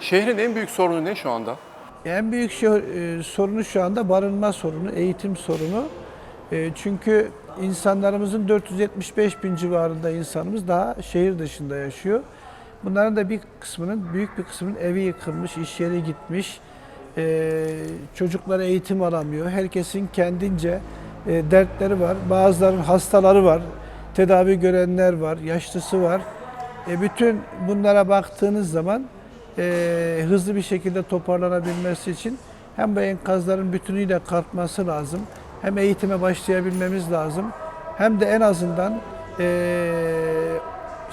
Şehrin en büyük sorunu ne şu anda? En büyük e, sorunu şu anda barınma sorunu, eğitim sorunu. E, çünkü insanlarımızın 475 bin civarında insanımız daha şehir dışında yaşıyor. Bunların da bir kısmının, büyük bir kısmının evi yıkılmış, iş yeri gitmiş, e, çocuklar eğitim alamıyor. Herkesin kendince dertleri var. Bazılarının hastaları var, tedavi görenler var, yaşlısı var. E, bütün bunlara baktığınız zaman e, hızlı bir şekilde toparlanabilmesi için hem bu enkazların bütünüyle kalkması lazım, hem eğitime başlayabilmemiz lazım, hem de en azından e,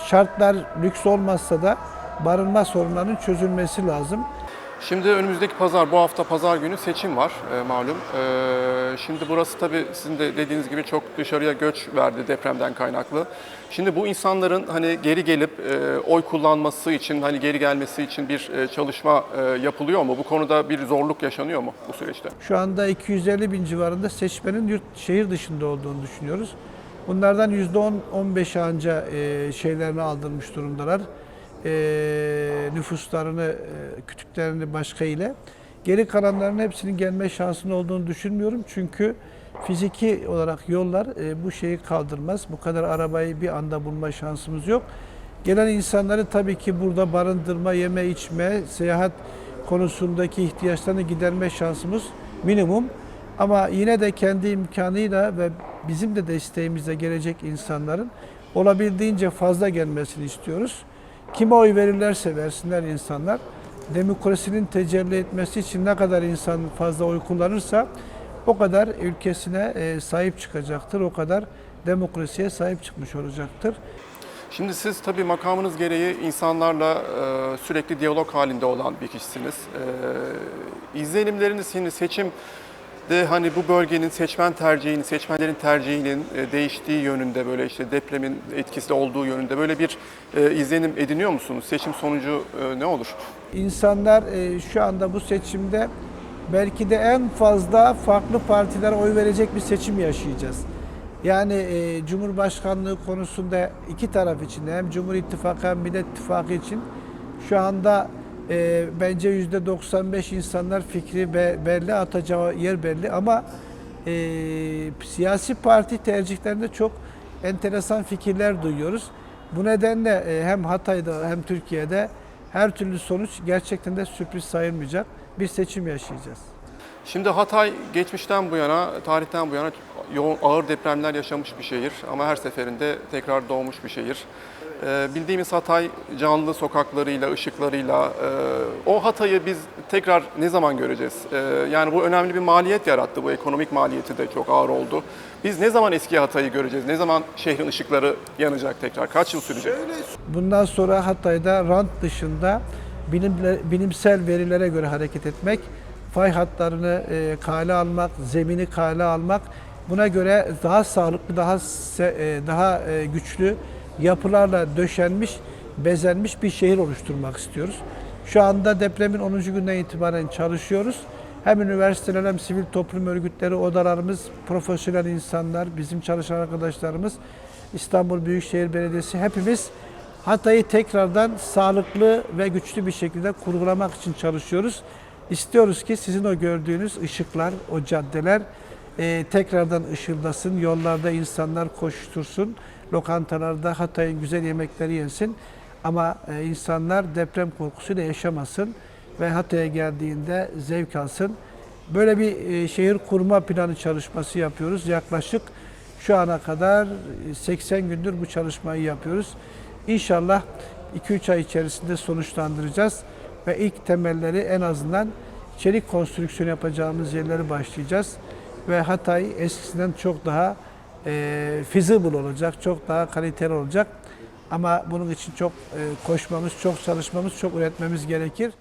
şartlar lüks olmazsa da barınma sorunlarının çözülmesi lazım. Şimdi önümüzdeki pazar, bu hafta pazar günü seçim var e, malum. E, şimdi burası tabii sizin de dediğiniz gibi çok dışarıya göç verdi depremden kaynaklı. Şimdi bu insanların hani geri gelip e, oy kullanması için, hani geri gelmesi için bir e, çalışma e, yapılıyor mu? Bu konuda bir zorluk yaşanıyor mu bu süreçte? Şu anda 250 bin civarında seçmenin yurt şehir dışında olduğunu düşünüyoruz. Bunlardan %10-15 anca e, şeylerini aldırmış durumdalar. E, nüfuslarını, e, kütüklerini başka ile. Geri kalanların hepsinin gelme şansının olduğunu düşünmüyorum. Çünkü fiziki olarak yollar e, bu şeyi kaldırmaz. Bu kadar arabayı bir anda bulma şansımız yok. Gelen insanları tabii ki burada barındırma, yeme, içme, seyahat konusundaki ihtiyaçlarını giderme şansımız minimum. Ama yine de kendi imkanıyla ve bizim de desteğimizle gelecek insanların olabildiğince fazla gelmesini istiyoruz. Kime oy verirlerse versinler insanlar. Demokrasinin tecelli etmesi için ne kadar insan fazla oy kullanırsa o kadar ülkesine e, sahip çıkacaktır. O kadar demokrasiye sahip çıkmış olacaktır. Şimdi siz tabii makamınız gereği insanlarla e, sürekli diyalog halinde olan bir kişisiniz. E, şimdi seçim de hani bu bölgenin seçmen tercihini, seçmenlerin tercihinin e, değiştiği yönünde böyle işte depremin etkisi olduğu yönünde böyle bir e, izlenim ediniyor musunuz? Seçim sonucu e, ne olur? İnsanlar şu anda bu seçimde belki de en fazla farklı partilere oy verecek bir seçim yaşayacağız. Yani Cumhurbaşkanlığı konusunda iki taraf için hem Cumhur İttifakı hem Millet İttifakı için şu anda e, bence yüzde 95 insanlar fikri be- belli, atacağı yer belli ama e, siyasi parti tercihlerinde çok enteresan fikirler duyuyoruz. Bu nedenle e, hem Hatay'da hem Türkiye'de her türlü sonuç gerçekten de sürpriz sayılmayacak bir seçim yaşayacağız. Şimdi Hatay geçmişten bu yana, tarihten bu yana yoğun ağır depremler yaşamış bir şehir ama her seferinde tekrar doğmuş bir şehir. Ee, bildiğimiz Hatay canlı sokaklarıyla, ışıklarıyla e, o Hatay'ı biz tekrar ne zaman göreceğiz? Ee, yani bu önemli bir maliyet yarattı. Bu ekonomik maliyeti de çok ağır oldu. Biz ne zaman eski Hatay'ı göreceğiz? Ne zaman şehrin ışıkları yanacak tekrar? Kaç yıl sürecek? Bundan sonra Hatay'da rant dışında bilimsel verilere göre hareket etmek, fay hatlarını e, kale almak, zemini kale almak, buna göre daha sağlıklı, daha e, daha e, güçlü yapılarla döşenmiş, bezenmiş bir şehir oluşturmak istiyoruz. Şu anda depremin 10. günden itibaren çalışıyoruz. Hem üniversiteler hem sivil toplum örgütleri, odalarımız, profesyonel insanlar, bizim çalışan arkadaşlarımız, İstanbul Büyükşehir Belediyesi hepimiz Hatay'ı tekrardan sağlıklı ve güçlü bir şekilde kurgulamak için çalışıyoruz. İstiyoruz ki sizin o gördüğünüz ışıklar, o caddeler e, tekrardan ışıldasın, yollarda insanlar koştursun, lokantalarda Hatay'ın güzel yemekleri yensin. Ama e, insanlar deprem korkusuyla yaşamasın ve Hatay'a geldiğinde zevk alsın. Böyle bir e, şehir kurma planı çalışması yapıyoruz. Yaklaşık şu ana kadar 80 gündür bu çalışmayı yapıyoruz. İnşallah 2-3 ay içerisinde sonuçlandıracağız ve ilk temelleri en azından çelik konstrüksiyon yapacağımız yerleri başlayacağız. Ve Hatay eskisinden çok daha e, feasible olacak, çok daha kaliteli olacak. Ama bunun için çok e, koşmamız, çok çalışmamız, çok üretmemiz gerekir.